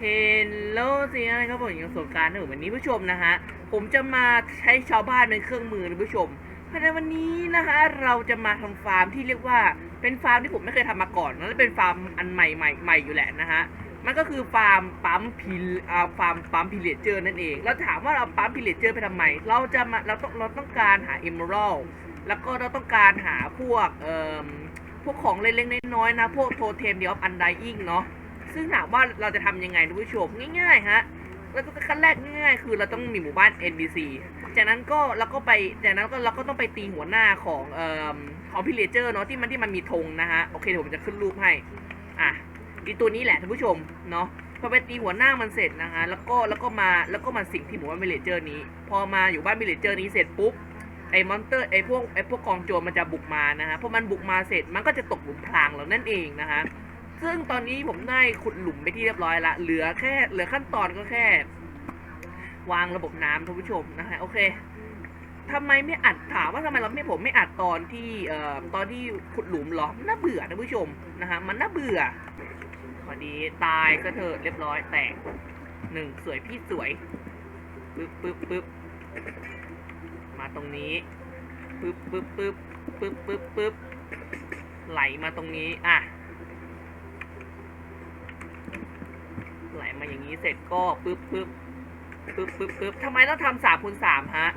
เฮลโลสินะครับผมยังสงกรารนะผมวันนี้ผู้ชมนะฮะผมจะมาใช้ชาวบ้านเป็นเครื่องมือนะผู้ชมภายในวันนี้นะฮะเราจะมาทำฟาร์มที่เรียกว่าเป็นฟาร์มที่ผมไม่เคยทำมาก่อนและเป็นฟาร์มอันใหม่ใหม่ใหม่อยู่แหละนะฮะมันก็คือฟาร์มปั๊มพิลอ่าฟาร์มปั๊มพิเลเจอร์นั่นเอง แล้วถามว่าเราปั๊มพิเลเจอร์ไปทำไม เราจะมาเราต้องเราต้องการหาเอมเมอรัลแล้วก็เราต้องการหาพวกเอ่อพวกของเล็กๆน้อยๆนะ พวกโทเทมเดียอันไดอิงเนาะ ซึ่งถามว่าเราจะทำยังไงทุกผู้ชมง่ายๆฮะแล้วก็ขั้นแรกง่ายๆคือเราต้องมีหมู่บ้าน NBC จากนั้นก็เราก็ไปจากนั้นก็เราก็ต้องไปตีหัวหน้าของเอ่อของพิเลเจอร์เนาะที่มันที่มันมีธงนะฮะโอเคเดี๋ยวผมจะขึ้นรูปให้อะอีตัวนี้แหละท่านผู้ชมเนาะพอไปตีหัวหน้ามันเสร็จนะฮะแล้วก็แล้วก็มาแล้วก็มาสิงที่หมู่บ้านวิเลเจอร์นี้ พอมาอยู่บ้านวิเลเจอร์นี้เสร็จปุ๊บไอ้มอนเตอร์ไอ้พวกไอ้พวกกองโจรมันจะบุกมานะฮะพอมันบุกมาเสร็จมันก็จะตกหลุมพรางเรานั่นเองนะฮะ ซึ่งตอนนี้ผมได้ขุดหลุมไปที่เรียบร้อยละ เหลือแค่ เหลือขั้นตอนก็แค่ วางระบบน้ำท่านผู้ชมนะฮะ โอเคทำไมไม่อัดถามว่าทำไมเราไม่ผมไม่อัดตอนที่เอ่อตอนที่ขุดหลุมหรอน่าเบื่อท่านผู้ชมนะฮะ มันน่าเบื่อพอดีตายก็เถอะเรียบร้อยแตกหนึ่งสวยพี่สวยปึ๊บปึ๊บปึ๊บมาตรงนี้ปึ๊บปึ๊บปึ๊บปึ๊บปึ๊บปึ๊บไหลมาตรงนี้ อะไหลมา อย่างนี้เสร็จก็ปึ๊บปึ๊บปึ๊บปึ๊บปึ๊บทำไมต้องทำสามคูณสามฮะ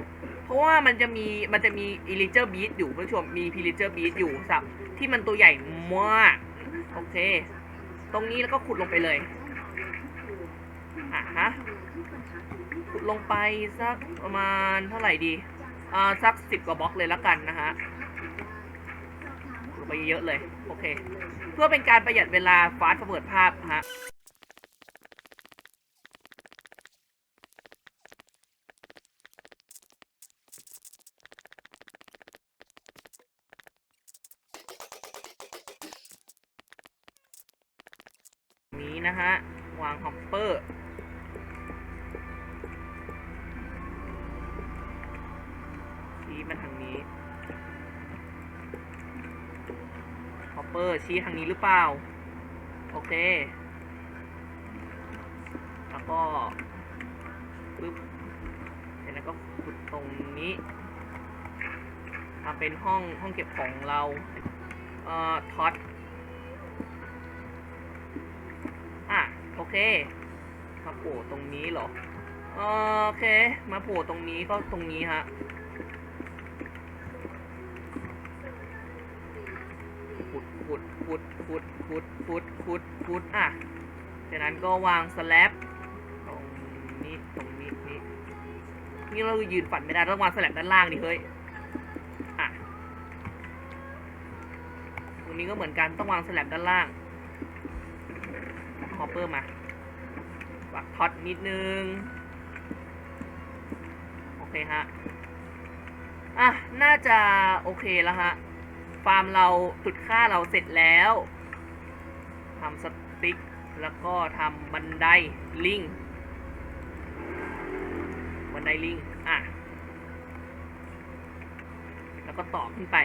เพราะว่ามันจะมีมันจะมีอิลิเจอร์บีทอยู่คุณผู้ชมมีพิลิเจอร์บีทอยู่สับที่มันตัวใหญ่มากโอเค ตรงนี้แล้วก็ขุดลงไปเลยอะฮะขุดลงไปสักประมาณเท่าไหร่ดีอ่าสักสิบกว่าบล็อกเลยล้วกันนะฮะขุดลงไปเยอะเลย โอเค เพื่อเป็นการประหยัดเวลาฟาสต์เปิดภาพฮะ นี้นะฮะ วางฮอปเปอร์ ชี้มาทางนี้ ฮอปเปอร์ชี้ทางนี้หรือเปล่า โอเค แล้วก็ปึ๊บเสร็จแล้วก็ขุดตรงนี้ทำเป็นห้องห้องเก็บของเรา เอ่อท็อต เค มาโผล่ตรงนี้เหรอ โอเค มาโผล่ตรงนี้ก็ตรงนี้ฮะ ขุดขุดขุดขุดขุดขุดขุดขุดอะจากนั้นก็วางสแลบตรงนี้ตรงนี้นี่นี่เรายืนฝันไม่ได้ต้องวางสแลบด้านล่างดิเฮ้ยอะตรงนี้ก็เหมือนกันต้องวางสแลบด้านล่าง ฮอปเปอร์มาวักท็อตนิดนึง โอเคฮะ อะ น่าจะโอเคแล้วฮะ ฟาร์มเราจุดค่าเราเสร็จแล้วทำสติ๊ก แล้วก็ทำบันไดลิง บันไดลิง อะ แล้วก็ต่อขึ้นไป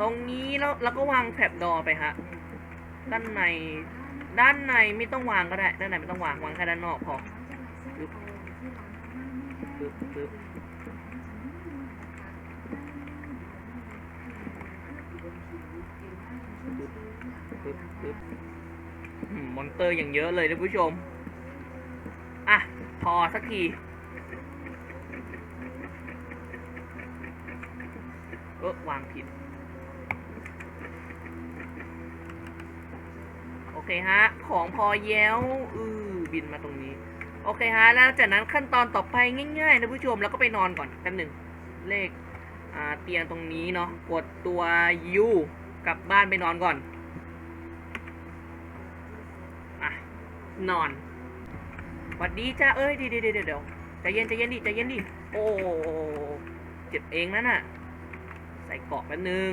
ตรงนี้แล้วแล้วก็วางแถบดอไปฮะ ด้านใน ด้านในไม่ต้องวางก็ได้ ด้านในไม่ต้องวางวางแค่ด้านนอกพอปึ๊บปึ๊บปึ๊บปึ๊บปึ๊บมมอนเตอร์อย่างเยอะเลยท่านผู้ชม อะ พอสักทีเออวางผิด เคฮะ ของพอแย้วอือบินมาตรงนี้ โอเคฮะ แล้วจากนั้นขั้นตอนต่อไปง่ายๆนะผู้ชม แล้วก็ไปนอนก่อนแป๊บหนึ่ง เลขอ่าเตียงตรงนี้เนาะ กดตัว U กลับบ้านไปนอนก่อนอะนอนหวัดดีจ้าเอ้ยเดี๋ยวเดี๋ยวเดี๋ยวเดี๋ยวใจเย็นใจเย็นดิใจเย็นดิ โอ้เจ็บเองนั่นน่ะ ใส่เกาะแป๊บหนึง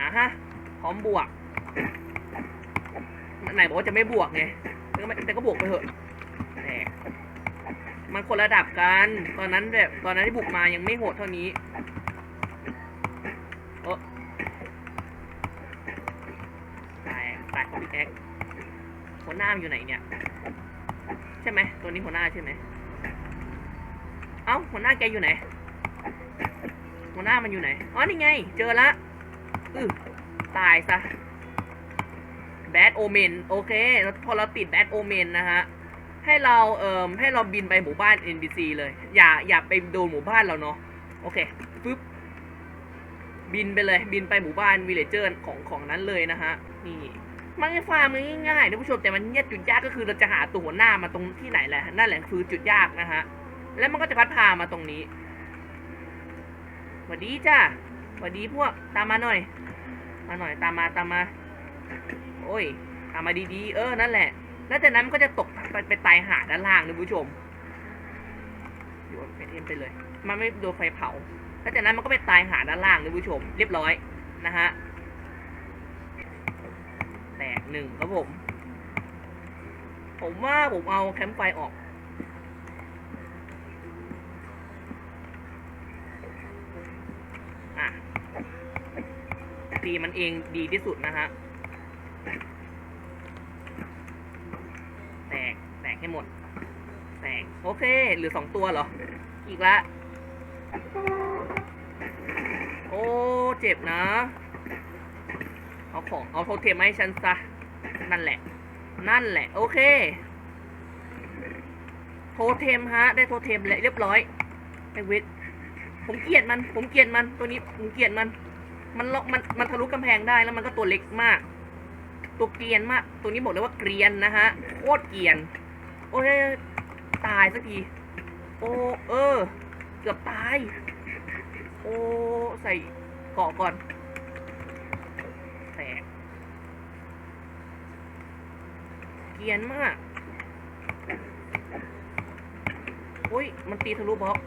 อะฮะ พร้อมบวก ไหนบอกว่าจะไม่บวกไงแต่ก็ไม่แต่ก็บวกไปเถอะแหมมันคนระดับกัน ตอนนั้นแบบตอนนั้นที่บุกมายังไม่โหดเท่านี้เออตายตายของพี่แอ๊กหัวหน้ามอยู่ไหนเนี่ย ใช่ไหมตัวนี้หัวหน้าใช่ไหมเอ้าหัวหน้าแกอยู่ไหน หัวหน้ามันอยู่ไหน อ๋อ นี่ไง เจอละอือตายซะ แบดโอเมนโอเคแล้วพอเราติดแบดโอเมนนะฮะให้เราเอ่อให้เราบินไปหมู่บ้าน NPC เลย อย่าอย่าไปโดนหมู่บ้านเราเนาะโอเคปึ๊บบินไปเลยบินไปหมู่บ้านวิลเลจเจอร์ของของนั้นเลยนะฮะนี่มันไม่ฟาร์มมันง่ายๆนะผู้ชมแต่มันเนี่ยจุดยากก็คือเราจะหาตัวหัวหน้ามาตรงที่ไหนแหละนั่นแหละคือจุดยากนะฮะแล้วมันก็จะพัดพามาตรงนี้สวัสดีจ้าสวัสดีพวกตามมาหน่อย มาหน่อยตามมาตามมา โอ้ยตามาดีๆ เออ นั่นแหละ แล้วจากนั้นมันก็จะตกไปไปตายหาด้านล่างนะผู้ชมโยนไปเทมไปเลย มันไม่โดนไฟเผา แล้วจากนั้นมันก็ไปตายหาด้านล่างนะผู้ชม เรียบร้อยนะฮะ แตกหนึ่งครับผม ผมว่าผมเอาแคมป์ไฟออกอะตีมันเองดีที่สุดนะฮะ แตก แตก ให้หมดแตกโอเคหลือสองตัวเหรอ อีกละ โอ้ เจ็บนะ เอาของ เอาโทเทมให้ฉันซะ นั่นแหละ นั่นแหละ โอเค โทเทมฮะ ได้โทเทมแล้วเรียบร้อยไอเวทผมเกลียดมัน ผมเกลียดมัน ตัวนี้ ผมเกลียดมัน มันล็อกมัน มันทะลุกำแพงได้แล้วมันก็ตัวเล็กมาก ตัวเกรียนมาก ตัวนี้บอกเลยว่าเกรียนนะฮะ โคตรเกรียน โอ้ยตายสักที โอ้เออ เกือบตาย โอ้ใส่เกาะก่อนแตกเกียนมากโอ้ย มันตีทะลุบล็อก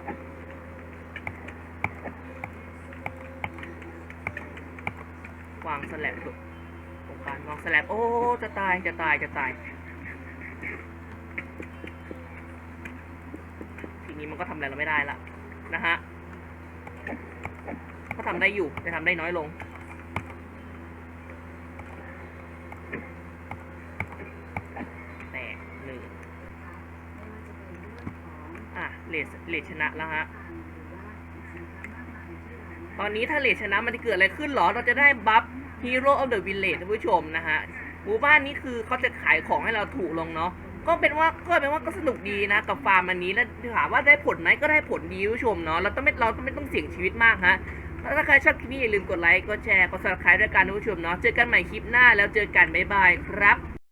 วางสแลบตรงกลางวางสแลบโอ้ จะตาย จะตาย จะตาย ทีนี้มันก็ทำอะไรเราไม่ได้ละนะฮะก็ทำได้อยู่แต่ทำได้น้อยลง แตกหนึ่งอะเลสเลสชนะแล้วฮะตอนนี้ถ้าเลสชนะมันจะเกิดอะไรขึ้นหรอ เราจะได้บัฟ Hero of the Village ท่านผู้ชมนะฮะหมู่บ้านนี้คือเขาจะขายของให้เราถูกลงเนาะ ก็เป็นว่าก็เป็นว่าก็สนุกดีนะกับฟาร์มอันนี้แล้วถามว่าได้ผลไหมก็ได้ผลดีท่านผู้ชมเนาะเราต้องไม่เราต้องไม่ต้องเสี่ยงชีวิตมากฮะถ้าใครชอบคลิปนี้อย่าลืมกดไลค์กดแชร์กดซับสไครต์ด้วยกันท่านผู้ชมเนาะเจอกันใหม่คลิปหน้าแล้วเจอกันบ๊ายบายครับ